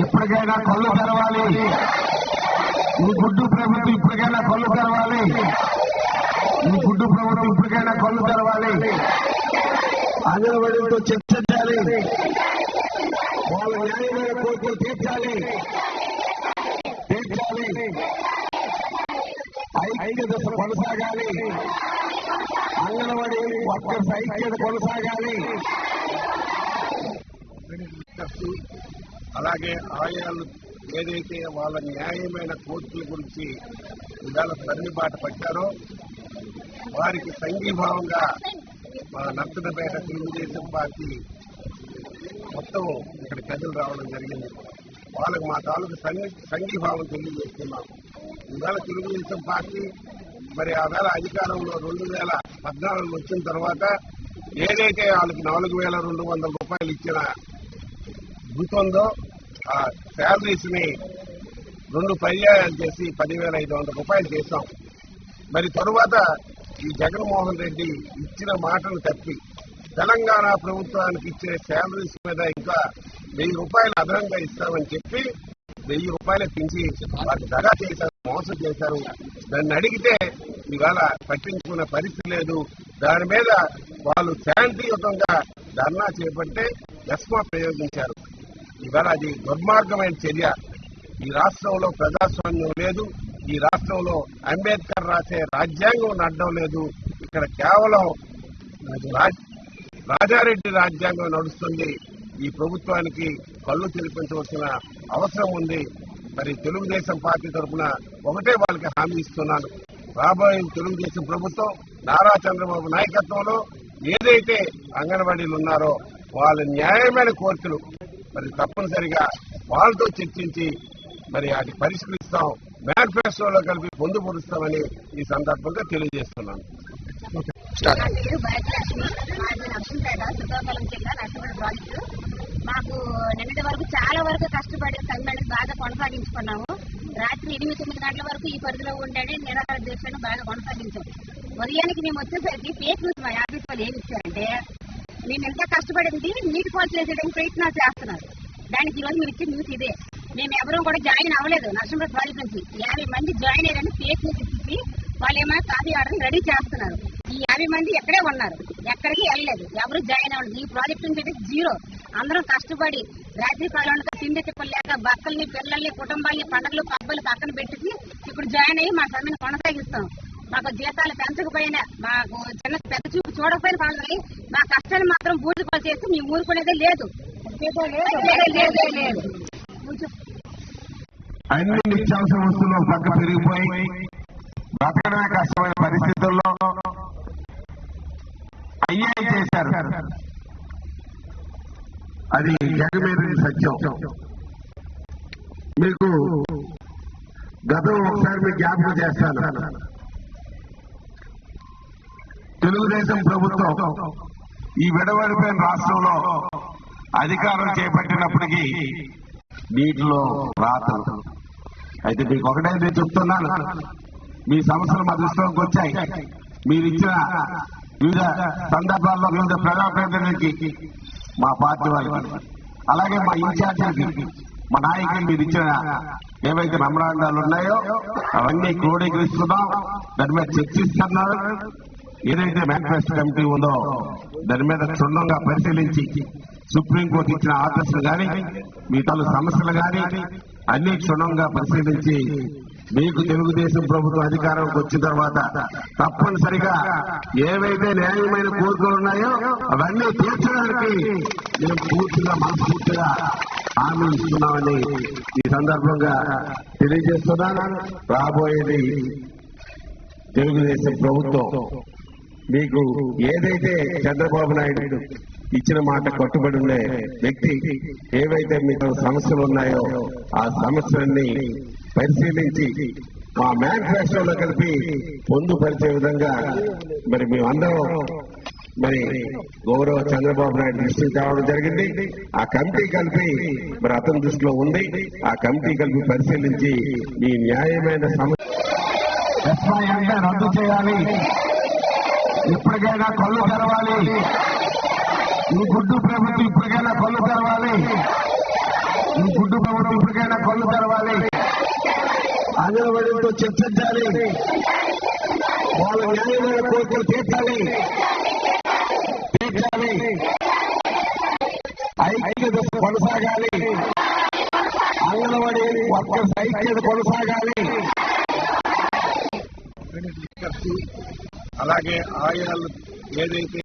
ఇప్పటికైనా కళ్ళు తెరవాలి. ఈ గుడ్డు ప్రభుత్వం ఇప్పటికైనా కళ్ళు తెరవాలి. ఈ గుడ్డు ప్రభుత్వం ఇప్పటికైనా కళ్ళు తెరవాలి. అంగన్వాడీలతో చర్చించాలి వాళ్ళ న్యాయమైన కోర్టులు తీర్చాలి. తీర్చాలి. ఐక్యత కొనసాగాలి. అంగన్వాడీ వర్కర్స్ ఐక్యత కొనసాగాలి. అలాగే ఆయా ఏదైతే వాళ్ళ న్యాయమైన కోర్టుల గురించి ఇవాళ తల్లిబాట పట్టారో వారికి సంఘీభావంగా మా నర్సనపేట తెలుగుదేశం పార్టీ మొత్తం ఇక్కడ ప్రజలు రావడం జరిగింది. వాళ్ళకి మా తాలూకు సంఘీ సంఘీభావం తెలియజేస్తున్నాం. ఇవాళ తెలుగుదేశం పార్టీ మరి ఆవేళ అధికారంలో రెండు వేల పద్నాలుగు వచ్చిన తర్వాత ఏదైతే వాళ్ళకి నాలుగు వేల రెండు వందల రూపాయలు ఇచ్చిన గుర్తుందో ఆ శాలరీస్ని రెండు పర్యాయాలు చేసి పదివేల ఐదు వందల రూపాయలు చేశాం. మరి తరువాత ఈ జగన్మోహన్ రెడ్డి ఇచ్చిన మాటను తప్పి తెలంగాణ ప్రభుత్వానికి ఇచ్చే శాలరీస్ మీద ఇంకా వెయ్యి రూపాయలు అదనంగా ఇస్తామని చెప్పి వెయ్యి రూపాయలు పెంచి వాళ్ళు దగా చేశారు మోసం చేశారు. దాన్ని అడిగితే ఇవాళ పట్టించుకున్న పరిస్థితి లేదు. దాని మీద వాళ్ళు శాంతియుతంగా ధర్నా చేపట్టే ఎస్మా ప్రయోగించారు. ఇవాళ అది దుర్మార్గమైన చర్య. ఈ రాష్ట్రంలో ప్రజాస్వామ్యం లేదు ఈ రాష్ట్రంలో అంబేద్కర్ రాసే రాజ్యాంగం నడడం లేదు. ఇక్కడ కేవలం రాజ్- రాజారెడ్డి రాజ్యాంగం నడుస్తుంది. ఈ ప్రభుత్వానికి కళ్ళు తెరిపించవలసిన అవసరం ఉంది. మరి తెలుగుదేశం పార్టీ తరఫున ఒకటే వాళ్ళకి హామీ ఇస్తున్నాను. రాబోయే తెలుగుదేశం ప్రభుత్వం నారా చంద్రబాబు నాయకత్వంలో ఏదైతే అంగన్వాడీలు ఉన్నారో వాళ్ళ న్యాయమైన కోరికలు మరి తప్పనిసరిగా వాళ్ళతో చర్చించి మరి అది పరిష్కరిస్తాం మేనిఫెస్టోలో కలిపి పొందుపరుస్తామని ఈ సందర్భంగా తెలియజేస్తున్నాను. పేరు మాకు నిన్నటి వరకు చాలా వరకు కష్టపడి సంఘాన్ని బాగా కొనసాగించుకున్నాము. రాత్రి ఎనిమిది తొమ్మిది గంటల వరకు ఈ పరిధిలో ఉండే నిరాహార దీక్షను బాగా కొనసాగించాం. ఉదయానికి మేము వచ్చేసరికి ఫేక్ న్యూస్ మా ఆఫీస్ వాళ్ళు ఏమి ఇచ్చారంటే మేము ఎంత కష్టపడింది నీటి పాలు చేసేయడానికి ప్రయత్నాలు చేస్తున్నారు. దానికి ఈరోజు మీరు ఇచ్చిన న్యూస్ ఇదే. మేము ఎవరూ కూడా జాయిన్ అవ్వలేదు. నరసింహ ప్రాజెక్ట్ నుంచి యాభై మంది జాయిన్ అయ్యారని ఫేక్ న్యూస్ ఇచ్చి వాళ్ళు ఏమైనా కాఫీ ఆర్డర్ రెడీ చేస్తున్నారు. ఈ యాభై మంది ఎక్కడే ఉన్నారు? ఎక్కడికి వెళ్ళలేదు. ఎవరు జాయిన్ అవ్వలేదు. ఈ ప్రాజెక్ట్ నుంచి అయితే జీరో. అందరం కష్టపడి రాత్రి కాలంలో తిండి తిప్పలేక భర్తల్ని పిల్లల్ని కుటుంబాల్ని పండుగలు పబ్బలు పక్కన పెట్టి ఇప్పుడు జాయిన్ అయ్యి మా సమ్మెను కొనసాగిస్తాం. మాకు జీతాలు పెంచకపోయినా మాకు చిన్న పెద్ద చూపు చూడకపోయినా పర్లేదు మా కష్టాన్ని మాత్రం బూడిపాలు చేసి మేము ఊరుకునేదే లేదు. అన్ని నిత్యావసర వస్తువులు పక్క పెరిగిపోయి బ్రతకడమే కష్టమైన పరిస్థితుల్లో అయ్యాయి చేశారు. అది జగమేది సత్యం. మీకు గతం ఒకసారి మీకు జ్ఞాపకం చేస్తాను. తెలుగుదేశం ప్రభుత్వం ఈ విడవడిపోయిన రాష్ట్రంలో అధికారం చేపట్టినప్పటికీ నీటిలో రాతలు. అయితే మీకు ఒకటే నేను చెప్తున్నాను. మీ సమస్యలు మా దృష్టిలోకి వచ్చాయి. మీరు ఇచ్చిన వివిధ సందర్భాల్లో వివిధ ప్రజాప్రతినిధులకి మా పార్టీ వాళ్ళకి అలాగే మా ఇన్ఛార్జీలకి మా నాయకులు మీరు ఇచ్చిన ఏవైతే మెమరాండాలు ఉన్నాయో అవన్నీ క్రోడీకరిస్తున్నాం. దాని మీద చర్చిస్తున్నారు. ఏదైతే మేనిఫెస్టో కమిటీ ఉందో దాని మీద క్షుణ్ణంగా పరిశీలించి సుప్రీంకోర్టు ఇచ్చిన ఆర్డర్స్ కానీ మీ తాలూ సమస్యలు కానీ అన్ని క్షుణ్ణంగా పరిశీలించి మీకు తెలుగుదేశం ప్రభుత్వం అధికారంకి వచ్చిన తర్వాత తప్పనిసరిగా ఏవైతే న్యాయమైన కోరికలు ఉన్నాయో అవన్నీ తీర్చడానికి మేము పూర్తిగా మనస్ఫూర్తిగా హామీ ఇస్తున్నామని ఈ సందర్భంగా తెలియజేస్తున్నాను. రాబోయేది తెలుగుదేశం ప్రభుత్వం. మీకు ఏదైతే చంద్రబాబు నాయుడు ఇచ్చిన మాట కట్టుబడి ఉండే వ్యక్తి ఏవైతే మీకు సమస్యలు ఉన్నాయో ఆ సమస్యలన్నీ పరిశీలించి మా మేనిఫెస్టోలో కలిపి పొందుపరిచే విధంగా మరి మేమందరం మరి గౌరవ చంద్రబాబు నాయుడు దృష్టికి తేవడం జరిగింది. ఆ కమిటీ కలిపి మరి అతని దృష్టిలో ఉంది. ఆ కమిటీ కలిపి పరిశీలించి మీ న్యాయమైన సమస్య రద్దు చేయాలి. ఇప్పటికైనా కళ్ళు తెరవాలి. ఈ గుడ్డు ప్రభుత్వం ఇప్పటికైనా కళ్ళు తెరవాలి. ఈ గుడ్డు ప్రభుత్వం ఇప్పటికైనా కళ్ళు తెరవాలి. అంగన్వాడీలతో చర్చించాలి. వాళ్ళ న్యాయమైన కోరికలు తీర్చాలి. తీర్చాలి. ఐక్యత కొనసాగాలి. అంగన్వాడీ వర్కర్స్ ఐక్యత కొనసాగాలి. అలాగే ఆయాలు ఏదైతే